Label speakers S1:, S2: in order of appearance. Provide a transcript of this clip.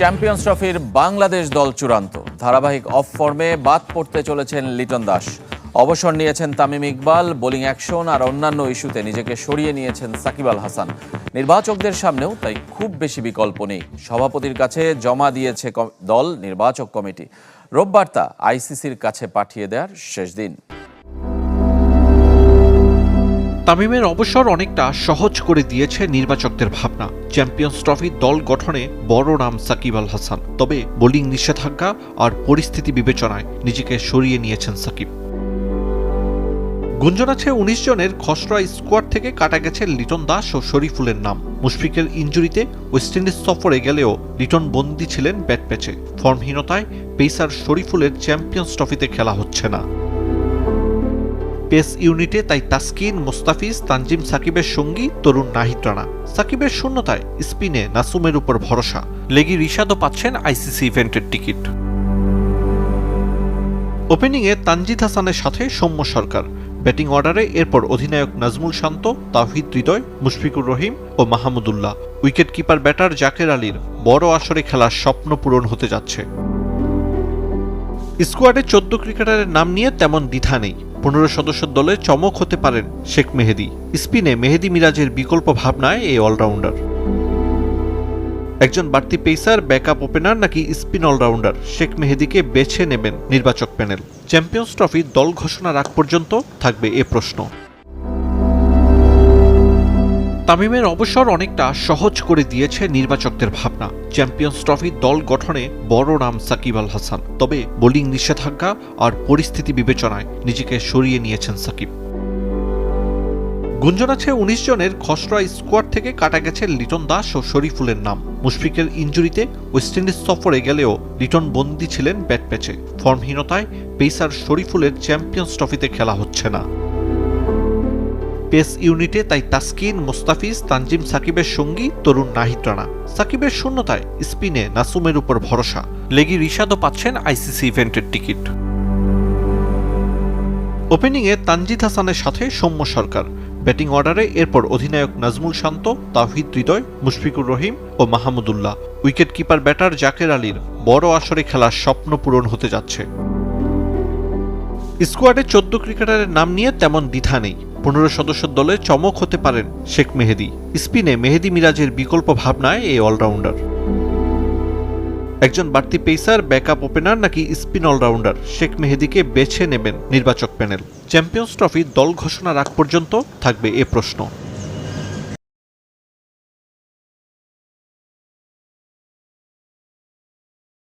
S1: Champions ট্রফির বাংলাদেশ দল চূড়ান্ত। ধারাবাহিক অফ ফর্মে বাদ পড়তে চলেছেন লিটন দাস। অবসর নিয়েছেন তামিম ইকবাল, বোলিং অ্যাকশন আর অন্যান্য ইস্যুতে নিজেকে সরিয়ে নিয়েছেন সাকিব আল হাসান। নির্বাচকদের সামনেও তাই খুব বেশি বিকল্প নেই। সভাপতির কাছে জমা দিয়েছে দল নির্বাচক কমিটি। রোববার তা আইসিসির কাছে পাঠিয়ে দেওয়ার শেষ দিন।
S2: তামিমের অবসর অনেকটা সহজ করে দিয়েছে নির্বাচকদের ভাবনা। চ্যাম্পিয়ন্স ট্রফি দল গঠনে বড় নাম সাকিব আল হাসান। তবে বোলিং নিষেধাজ্ঞা আর পরিস্থিতি বিবেচনায় নিজেকে সরিয়ে নিয়েছেন সাকিব। গুঞ্জন আছে উনিশ জনের খসড়া স্কোয়াড থেকে কাটা গেছে লিটন দাস ও শরীফুলের নাম। মুশফিকের ইঞ্জুরিতে ওয়েস্ট ইন্ডিজ সফরে গেলেও লিটন বন্দী ছিলেন ব্যাট প্যাচে। ফর্মহীনতায় পেসার শরীফুলের চ্যাম্পিয়ন্স ট্রফিতে খেলা হচ্ছে না। পেস ইউনিটে তাই তাসকিন, মোস্তাফিজ, তানজিম সাকিবের সঙ্গী তরুণ নাহিদ রানা। সাকিবের শূন্যতায় স্পিনে নাসুমের উপর ভরসা। লেগি রিশাদও পাচ্ছেন আইসিসি ইভেন্টের টিকিট। ওপেনিংয়ে তানজিদ হাসানের সাথে সৌম্য সরকার। ব্যাটিং অর্ডারে এরপর অধিনায়ক নাজমুল শান্ত তাহিদ হৃদয়, মুশফিকুর রহিম ও Mahmudullah wicket keeper batter Jaker আলীর বড় আসরে খেলার স্বপ্ন পূরণ হতে যাচ্ছে। স্কোয়াডে চোদ্দ ক্রিকেটারের নাম নিয়ে তেমন দ্বিধা নেই। পনেরো সদস্যের দলে চমক হতে পারেন শেখ মেহেদি। স্পিনে মেহেদি মিরাজের বিকল্প ভাবনায় এই অলরাউন্ডার। একজন বাড়তি পেসার, ব্যাকআপ ওপেনার নাকি স্পিন অলরাউন্ডার? শেখ মেহেদিকে বেছে নেবেন নির্বাচক প্যানেল। চ্যাম্পিয়ন্স ট্রফি দল ঘোষণার আগ পর্যন্ত থাকবে এ প্রশ্ন। তামিমের অবসর অনেকটা সহজ করে দিয়েছে নির্বাচকদের ভাবনা। চ্যাম্পিয়ন্স ট্রফি দল গঠনে বড় নাম সাকিব আল হাসান। তবে বোলিং নিষেধাজ্ঞা আর পরিস্থিতি বিবেচনায় নিজেকে সরিয়ে নিয়েছেন সাকিব। গুঞ্জন আছে উনিশ জনের খসড়া স্কোয়াড থেকে কাটা গেছে লিটন দাস ও শরীফুলের নাম। মুশফিকের ইঞ্জুরিতে ওয়েস্ট ইন্ডিজ সফরে গেলেও লিটন বন্দী ছিলেন ব্যাট প্যাচে। ফর্মহীনতায় পেসার শরীফুলের চ্যাম্পিয়ন্স ট্রফিতে খেলা হচ্ছে না। পেস ইউনিটে তাই তাসকিন, মোস্তাফিজ, তানজিম, সাকিবের সঙ্গী তরুণ নাহিদ রানা। সাকিবের শূন্যতায় স্পিনে নাসুমের উপর ভরসা। লেগি রিশাদও পাচ্ছেন আইসিসি ইভেন্টের টিকিট। ওপেনিংয়ে তানজিদ হাসানের সাথে সৌম্য সরকার। ব্যাটিং অর্ডারে এরপর অধিনায়ক নাজমুল শান্ত তাহিদ হৃদয়, মুশফিকুর রহিম ও Mahmudullah wicket keeper batter Jaker আলীর বড় আসরে খেলার স্বপ্ন পূরণ হতে যাচ্ছে। স্কোয়াডে চোদ্দ ক্রিকেটারের নাম নিয়ে তেমন দ্বিধা নেই। পনেরো সদস্য দলে চমক হতে পারেন শেখ মেহেদি। স্পিনে মেহেদি মিরাজের বিকল্প ভাবনায় এই অলরাউন্ডার। একজন বাড়তি পেসার, ব্যাকআপ ওপেনার নাকি স্পিন অলরাউন্ডার? শেখ মেহেদিকে বেছে নেবেন নির্বাচক প্যানেল। চ্যাম্পিয়ন্স ট্রফি দল ঘোষণার আগ পর্যন্ত থাকবে এ প্রশ্ন।